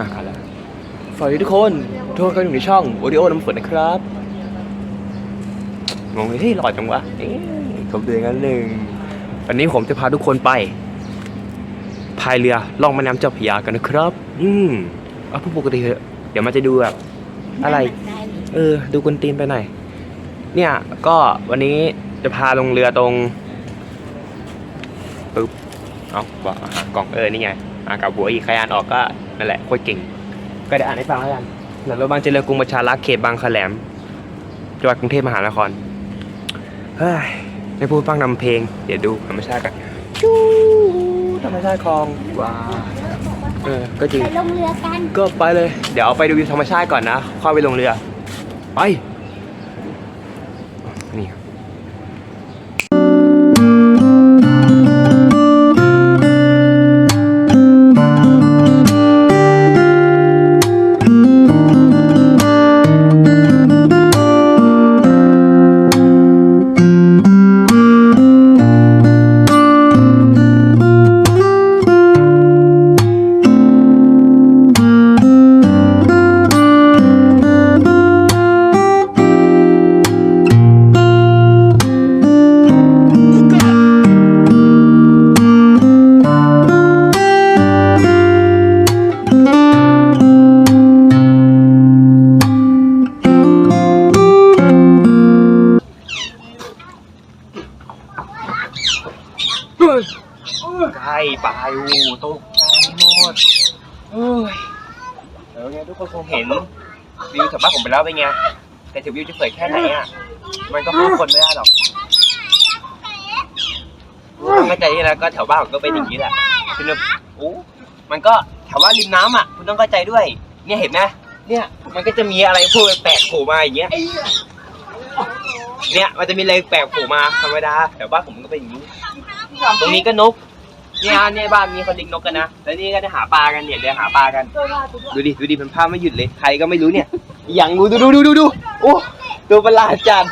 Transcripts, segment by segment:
อะแล้วสวัสดีทุกคนทุกคนอยู่ในช่องโอดิโอน้ำฝนนะครับงงเลยที่หล่อจังวะเอ๊ะผมเดือนกันหนึ่งวันนี้ผมจะพาทุกคนไปพายเรือล่องแม่น้ำเจ้าพระยากันนะครับ อืมเอาผู้ปกติเถอะเดี๋ยวมันจะดูแบบอะไร เออ ดูกวนตีนไปหน่อยเนี่ย ก็วันนี้จะพาลงเรือตรงปึ๊บ เอาบอกหากล่องเออ นี่ไงอ่าน กับหัวอีกใครอ่านออกก็นั่นแหละโคตรเก่ง ก็เดี๋ยวอ่านให้ฟังแล้วกันหลังรถบางเจริญกรุงประชารักษ์เขตบางขแหลมจังหวัดกรุงเทพมหานครเฮ้ยไม่พูดฟังนำเพลง เดี๋ยวดูธรรมชาติกันชูธรรมชาติคลองว้าวเออก็จริงไปลงเรือกันก็ไปเลย เดี๋ยวเอาไปดูวิวธรรมชาติก่อนนะค่อยไปลงเรือไปนี่ ใกล้ไปโอ้ตกใจหมดเอ้ยเดี๋ยวไงทุกคนคงเห็นวิวแถวบ้านผมไปแล้วเป็นไง แต่ถึงวิวจะสวยแค่ไหนอะ มันก็พูดคนไม่ได้หรอกไม่ใจนี่นะก็แถวบ้านผมก็เป็นอย่างนี้แหละคือโอ้มันก็แถวว่าริมน้ำอะ คุณต้องเข้าใจด้วย เนี่ยเห็นไหมเนี่ย มันก็จะมีอะไรพูดแปลกโผล่มาอย่างเงี้ย เนี่ย มันจะมีอะไรแปลกโผล่มาธรรมดาแถวบ้านผมก็เป็นอย่างนี้ ตรงนี้ก็นกเนี่ยเนี่ยบ้านมีคนเลี้ยงนกกันนะแล้วนี่ก็ได้หาปลากันเนี่ยเดี๋ยวหาปลากัน ดูดิดูดิมันพาไม่หยุดเลยใครก็ไม่รู้เนี่ยอย่างดูดูดูดูดูดูโอ้ตัวประหลาดจัด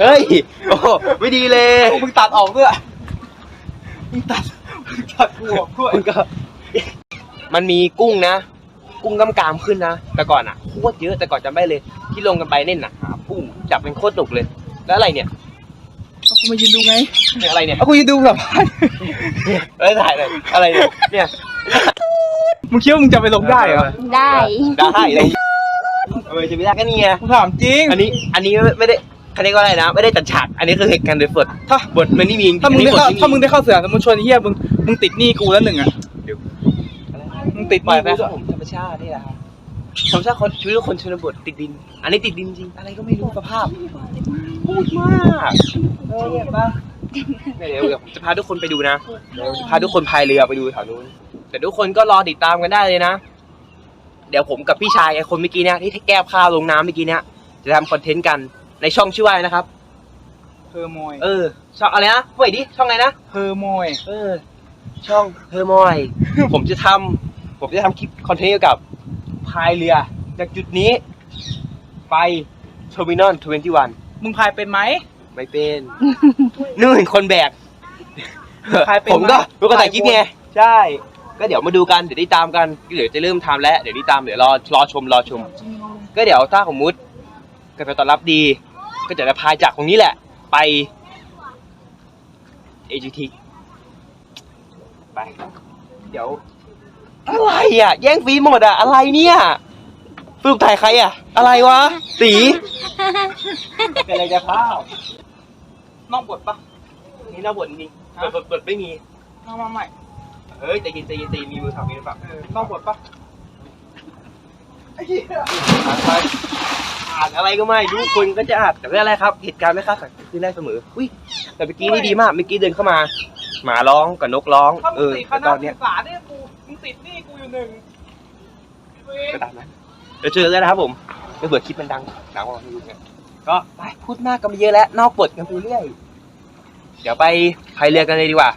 เฮ้ยโอ้ไม่ดีเลยมึงตัดออกด้วยมึงตัดมึงตัดกูออกด้วยมันก็มันมีกุ้งนะกุ้งกำกามขึ้นนะแต่ก่อนอะโคตรเยอะแต่ก่อนจำได้เลย ที่ลงกันไปเน่นน่ะหากุ้งจับเป็นโคตรหนุกเลย แล้วอะไรเนี่ยเอากูมายืนดูไง เนี่ยอะไรเนี่ยเอากูยืนดูแบบเอ้ยถ่ายเลยอะไรเนี่ยเนี่ยมึงคิดว่ามึงจะไปลงได้เหรอได้ได้เลยเออจะไม่ได้ก็นี่ไงกูถามจริง อันนี้อันนี้ไม่ไม่ได้คันนี้ก็อะไรนะ ไม่ได้จัดฉาก อันนี้คือเหตุการณ์โดยสดถ้าบทมันไม่มีจริงๆถ้ามึงได้เข้าอันนี้บทถ้ามึงได้เข้าเสือสมมติชวนไอ้เฮียมึงมึงติดหนี้กูแล้วหนึ่งอะมึงติดหปล่อนี้ยไปกูครับผมธรรมชาตินี่แหละครับธรรมชาติคนชีวิตคนชนบทติดดิน อันนี้ติดดินจริง อะไรก็ไม่รู้สภาพพูดมากเออเห็นปะ เดี๋ยวเดี๋ยวผมจะพาทุกคนไปดูนะเดี๋ยวจะพาทุกคนพายเรือไปดูแถวนู้นแต่ทุกคนก็รอติดตามกันได้เลยนะ เดี๋ยวผมกับพี่ชายไอ้คนเมื่อกี้เนี่ยที่แก้ผ้าลงน้ำเมื่อกี้เนี่ยจะทำคอนเทนต์กันในช่องชื่อว่าอะไรนะครับเพอร์โมยเออ ช่องอะไรนะพูดอีกดิช่องอะไรนะเพอร์โมยเออ ช่องเฮอร์มอย ผมจะทำผมจะทำคลิปคอนเทนต์เกี่ยวกับพายเรือ จากจุดนี้ ไปเทอร์มินอล21 มึงพายเป็นไหม ไม่เป็นนู่นคนแบกพายเป็นผมก็ไหมรู้ก็ถ่ายคลิปไงใช่ ก็เดี๋ยวมาดูกันเดี๋ยวได้ตามกันเดี๋ยวจะเริ่มทำแล้วเดี๋ยวได้ตามเดี๋ยวรอรอชมรอชม ก็เดี๋ยวถ้าสมมุติกระแสตอบรับดี ก็จะได้พายจากตรงนี้แหละ ไป AGT ไป เดี๋ยว อะไรอะ แย่งฟีดหมดอะ อะไรเนี่ย สรุปถ่ายใครอะ อะไรวะ สี เป็นอะไรจะพ้าวน้องบทปะนี่น่าบ่นจริงเปิดเปิดเปิดไม่มีน้องมาใหม่ เฮ้ยใจเย็นใจเย็นใจเย็นมีมือถือมีหรือเปล่าเออน้องบทปะไอ้เหี้ยอ่านไปอ่านอะไรก็ไม่รู้คนก็จะอ่านแต่ไม่เป็นไรครับ เหตุการณ์ไม่คาดฝันเกิดขึ้นได้เสมอ อุ้ยแต่เมื่อกี้นี่ดีมาก เมื่อกี้เดินเข้ามา หมาร้องกับนกร้อง ถ้าเอมึงอติดคแต่ณะตอนศึเนี้ยกษาเนี่ยกูมึงติดหนี้กูอยู่หนึ่งเว้ยก็ตามนั้น เดี๋ยวเจอกันนะครับผมไม่เบื่อคลิปมันดังดังกว่าไม่รู้ไงก็ไปพูดมากกันไปเยอะแล้วนอกบทกันไปเรื่อย เดี๋ยวไปพายเรือกันเลยดีกว่า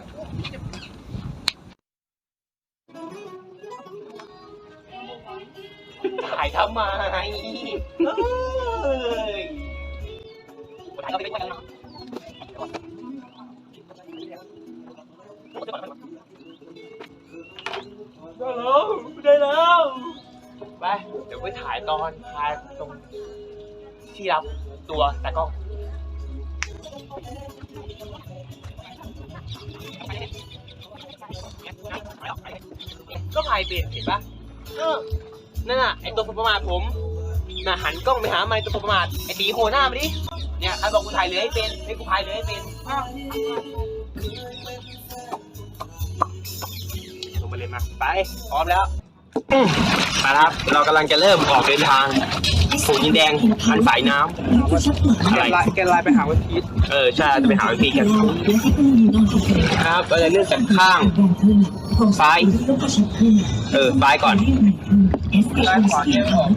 ยวไปถ่ายตอนพายตรงที่รับตัวตากล้องก็พายเปลี่ยนเห็นปะเออนั่นน่ะไอตัวประมาทผมน่ะหันกล้องไปหาไมค์ตัวประมาทไอตีโหหน้ามาดิเนี่ยใครบอกกูถ่ายเรือให้เป็นให้กูพายเรือให้เป็นลงมาเลยมาไปพร้อมแล้ว มาครับ เรากำลังจะเริ่มออกเดินทางสู่ดินแดงอันสายน้ำแกอะไรไลน์แกไลน์ไปหาวันพีชเออใช่จะไปหาวิธีกัน ครับเราจะเลื่อนจากข้างซ้ายเออซ้ายก่อนไลน์ขวาแกไม่ออก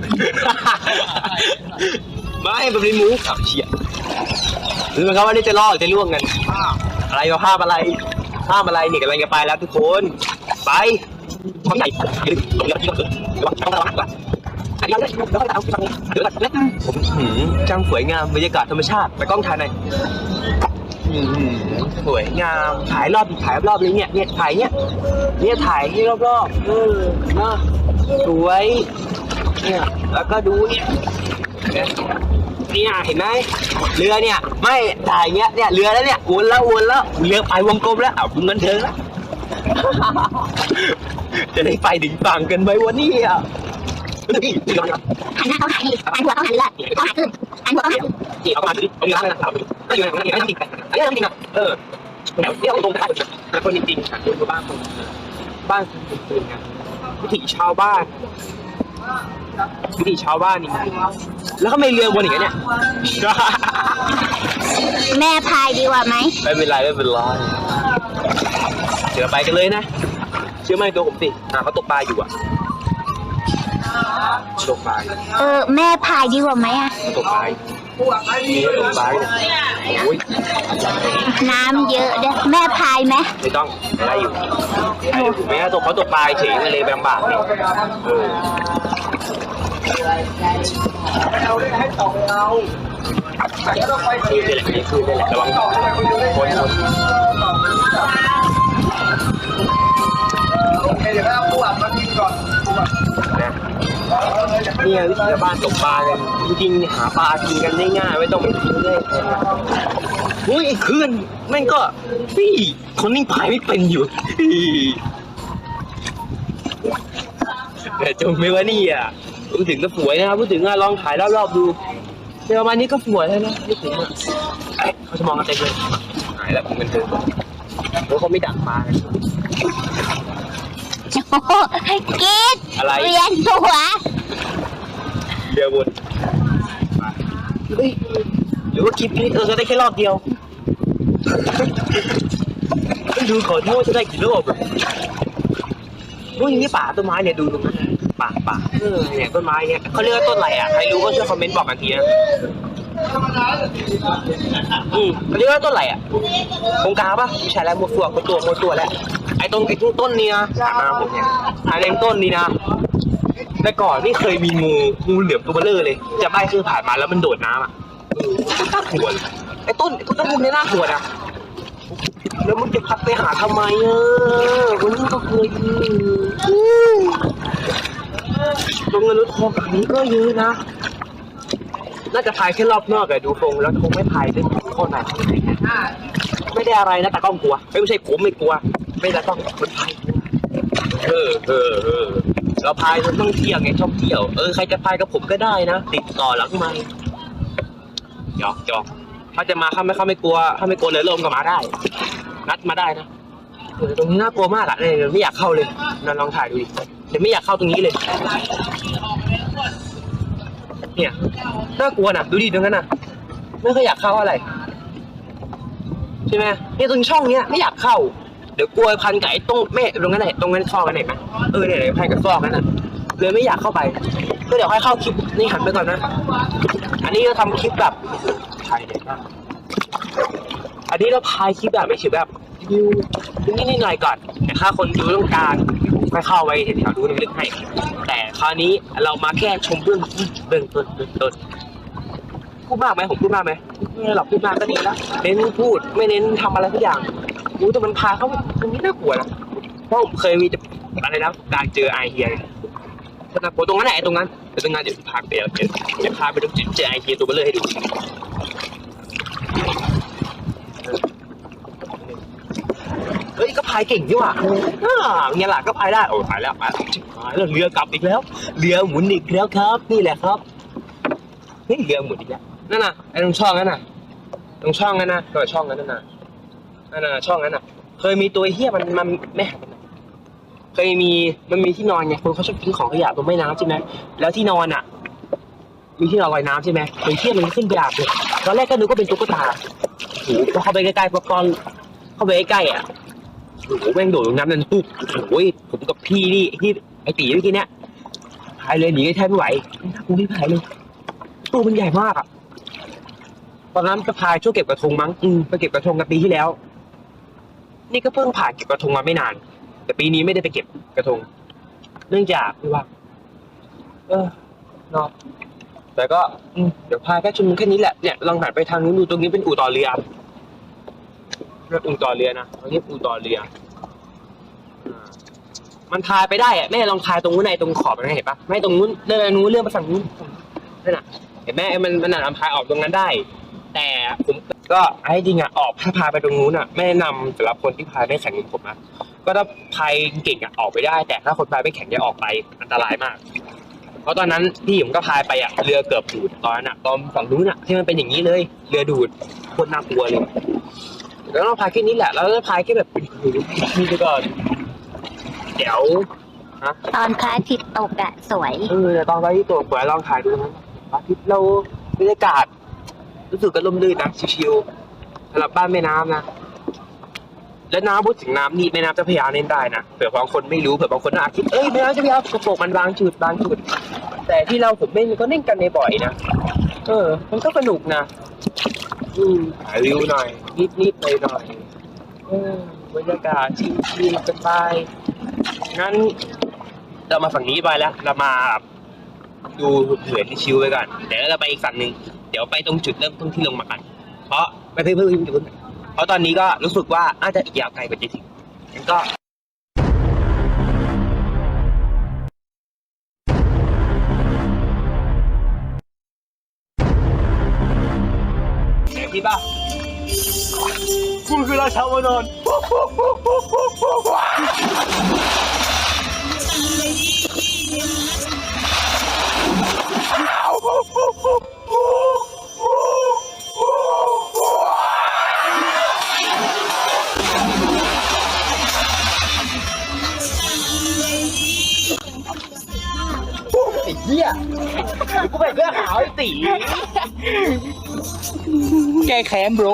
ไม่แบบนี้มูฟขับเฉียดหรือมันก็ว่านี่จะลอกจะล่วงกัน อะไรวะภาพอะไรภาพอะไรนี่กำลังจะไปแล้วทุกคน ไป ความใหญ่ดึงตรงนี้ที่เราเกิดระวังต้องระวังก่อนอันนี้แล้วแล้วก็เอาฝั่งเดี๋ยวก่อนแล้วผมหืมจังสวยงามบรรยากาศธรรมชาติไปกล้องถ่ายหน่อยสวยงามถ่ายรอบถ่ายรอบเลยเนี่ยเนี่ยถ่ายเนี่ยเนี่ยถ่ายให้รอบๆเออนะสวยเนี่ยแล้วก็ดูเนี่ยเนี่ยเห็นไหมเรือเนี่ย ไม่ถ่ายเงี้ยเนี่ยเรือแล้วเนี่ยวนแล้ววนแล้วเรือไปวงกลมแล้วเอาวเงินเธอแล้ว จะได้ไปถึงฝั่งกันไหมวันนี้อะนี่นี่เราหันหน้าเข้าหาดิหันหัวเข้าหายเรือเข้าหายขึ้นหันหัวเข้าหานี่เอามาดิเอาเงินร้านนะครับก็อยู่ในนั้นจริงอันนี้จริงอะเออเดี๋ยวเดี๋ยวตรงกันแล้วคนจริงๆคนอบ้านคนบ้านคนจริงๆวิถีชาวบ้าน วิถีชาวบ้านจริงๆแล้วก็ไม่เรือวนอย่างเงี้ยเนี่ย แม่พายดีกว่าไหมไม่เป็นไรไม่เป็นไรเดี๋ยวไปกันเลยนะ เชื่อไหมตัวผมสิอ่าเขาตกปลาอยู่อะตกปลาอยู่เออแม่พายดีกว่าไหมอะตกปลาอยู่นี่ก็ตกปลาอยู่โอ้ยน้ำเยอะเด้อแม่พายไหมไม่ต้องอะไรอยู่ไม่ได้ถูกไหมตกเขาตกปลาเฉยเลยแบงบากนี่เออ เราได้ให้ต่อเรานี่แหละนี่คือนี่แหละระวังคนคนโอเคเดี๋ยวเราผู้อะมากินก่อนนะเนี่ยวิถีชาวบ้านตกปลากันจริงหาปลากินกันได้ง่ายไม่ต้องไปซื้อเลยเฮ้ยไอ้เพื่อนแม่งก็พี่คนนิ่งพายไม่เป็นอยู่แต่จงไม่ว่านี่อะ พูดถึงก็สวยนะครับพูดถึงอะลองถ่ายรอบๆดูเดี๋ยวประมาณนี้ก็สวยแล้วนะพูดถึงอะเอ้ยเขาจะมองกันเต็มเลยหายแล้วผมเป็นเธอเพราะเขาไม่ดักปลากันโอ้โหกิดอะไรเวียนหัวเรือวนเฮ้ยหรือว่าคลิปนี้เออจะได้แค่รอบเดียวไม่ดูขอโทษจะได้กี่รอบอะโอ้ยนี่ป่าต้นไม้เนี่ยดูตรงนั้นนะ ป่าป่าเออเนี่ยต้นไม้เนี่ยเขาเรียกว่าต้นอะไรอะใครรู้ก็ช่วยคอมเมนต์บอกกันทีนะอืมเขาเรียกว่าต้นอะไรอะตรงกลางปะไม่ใช่แล้วมัวตัวมัวตัวมัวตัวแล้วไอ้ตรงไอ้ตรงต้นนี้นะถามมาผมเนี่ยไอ้เรงต้นนี้นะแต่ก่อนนี่เคยมีงูงูเหลือมตัวเบลเลอร์เลย จะใบคือผ่านมาแล้วมันโดดน้ำอะน่ากลัวไอ้ต้นไอ้ต้นตะมุนเนี่ยน่ากลัวนะแล้วมึงจะพัดไปหาทำไมเออวันนี้ก็เคยมีอืม ตรงเงินรถทองแบบนี้ก็เยอะนะ น่าจะพายแค่รอบนอกอะดูทรงแล้วคงไม่พายด้วยข้อไหนไม่ได้อะไรนะแต่กล้องกลัว ไม่ใช่ผมไม่กลัว ไม่ได้ต้องคนพายเออเออเออเราพายมันต้องเที่ยวไงชอบเที่ยว เออใครจะพายกับผมก็ได้นะ ติดต่อหลังไมค์หยอกหยอกถ้าจะมาเข้าไม่เข้าไม่กลัวถ้าไม่กลัวเลยลมก็มาได้ นัดมาได้นะตรงนี้น่ากลัวมากอะเนี่ยไม่อยากเข้าเลยนันลองถ่ายดูดิ เดี๋ยวไม่อยากเข้าตรงนี้เลย เนี่ยน่ากลัวนะดูดิตรงนั้นน่ะไม่เคยอยากเข้าอะไร ใช่ไหมเนี่ยตรงช่องเนี้ยไม่อยากเข้า เดี๋ยวกลัวพันไอ้ตรงแม่ตรงนั้นไหนตรงนั้นซอกกันไหนไหมเออเนี่ยเดี๋ยพันกับซอกนั้นน่ะเลยไม่อยากเข้าไปก็เดี๋ยวค่อยเข้าคลิปนี่หันไปก่อนนะ อันนี้เราทำคลิปแบบถ่เด็กมากอันนี้เราพายคลิปแบบไม่ใช่แบบวิวนิดนิดหน่อยก่อนแต่ถ้าคนดูต้องการ ค่อยเข้าไปแถวๆดูลึกให้ แต่คราวนี้เรามาแค่ชมเบื้องเบื้องต้นเบื้องต้นพูดมากไหมผมพูดมากไหมไม่หรอกพูดมากก็ดีแล้วเน้นพูดไม่เน้นทำอะไรทุกอย่างรู้แต่มันพาเขาตรงนี้น่ากลัวนะเพราะผมเคยมีจะอะไรนะการเจอไอเฮียเนี่ยขนาดตรงนั้นแหละตรงนั้นเดี๋ยวตรงนั้นเดี๋ยวพาไปเดี๋ยวเดี๋ยวพาไปดูจุดเจอไอเฮียตัวเบลเลยให้ดูเฮ้ยก็พายเก่งดีว่ะอ่าเงี้ยล่ะก็พายได้โอ้พายแล้วพายแล้วเรือกลับอีกแล้ว เรือหมุนอีกแล้วครับ นี่แหละครับเฮ้ยเรือหมุนอีกแล้วนั่นน่ะไอ้ตรงช่องนั้นน่ะตรงช่องนั้นน่ะตรงช่องนั้นน่ะนั่นน่ะช่องนั้นน่ะ เคยมีตัวเฮี้ยมันมันแม่เคยมีมันมีที่นอนไงคนเขาชอบทิ้งของขยะตรงแม่น้ำใช่ไหมแล้วที่นอนอะ มีที่นอนลอยน้ำใช่ไหมไอ้เฮี้ยมันขึ้นไปอาบเลยตอนแรกก็นึกว่าเป็นตุ๊กตาโอ้โหพอเข้าไปใกล้ๆพอตอนเข้าไปใกล้ๆอะ โอ้โหแม่งโดดลงน้ำนั่นปุ๊บโอ้ยผมกับพี่นี่ที่ไอตีเมื่อกี้เนี้ยพายเลยหนีแทบไม่ไหวกูไม่พายเลยตัวมันใหญ่มากอะตอนนั้นก็พายช่วงเก็บกระทงมั้งอืมไปเก็บกระทงกันปีที่แล้ว นี่ก็เพิ่งผ่านเก็บกระทงมาไม่นาน แต่ปีนี้ไม่ได้ไปเก็บกระทง เนื่องจากไม่ว่าเออเนาะแต่ก็เดี๋ยวพายแค่ชุมแค่นี้แหละเนี่ยลองหันไปทางนู้นดูตรงนี้เป็นอู่ต่อเรือ เรียกอู่ต่อเรือนะตรงนี้อู่ต่อเรืออ่ามันพายไปได้อะแม่ลองพายตรงนู้นในตรงขอบนะเห็นปะไม่ตรงนู้นเลื่อนนู้นเลื่อนไปฝั่งนู้นนั่นน่ะ เห็นไหมมันมันน่ะพายออกตรงนั้นได้ แต่ผมก็ไอ้จริงอะออกถ้าพายไปตรงนู้นอะไม่แนะนำสำหรับคนที่พายไม่แข็งเหมือนผมนะก็ถ้าพายเก่งอะออกไปได้ แต่ถ้าคนพายไม่แข็งอย่าออกไปอันตรายมาก เพราะตอนนั้นพี่ผมก็พายไปอะเรือเกือบดูดตอนนั้นอะตอนฝั่งนู้นอะที่มันเป็นอย่างนี้เลย เรือดูดโคตรน่ากลัวเลย แล้วเราพายแค่นี้แหละแล้วเราพายแค่แบบนี่ไปก่อนเดี๋ยวตอนพระอาทิตย์ตกอะสวยเออแต่ตอนไปที่ตัวสวยลองถ่ายดูนะพระอาทิตย์เราบรรยากาศรู้สึกก็ลมลื่นนะชิวๆสำหรับบ้านแม่น้ำนะแล้วน้ำพูดถึงน้ำนี่แม่น้ำเจ้าพระยาเล่นได้นะเผื่อบางคนไม่รู้เผื่อบางคนอาจคิดเอ้ยแม่น้ำเจ้าพระยากระโปรงมันบางจุดบางจุด แต่ที่เราผมเล่นมันก็เล่นกันในบ่อยนะเออ มันก็สนุกนะ อืมถ่ายวิวหน่อย นิดนิดๆหน่อยหน่อยๆเออบรรยากาศชิลๆสบายงั้น เรามาฝั่งนี้ไปแล้ว เรามาดูเขื่อนที่ชิวไปก่อนเดี๋ยวเราไปอีกฝั่งหนึ่งเดี๋ยวไปตรงจุดเริ่มต้นที่ลงมากัน เพราะไปเพิ่มเพิ่มจุดเพราะตอนนี้ก็รู้สึกว่าอาจจะอีกยาวไกลกว่าจะถึงงั้นก็ เดี๋ยวพี่ป่ะ แก้แค้น bro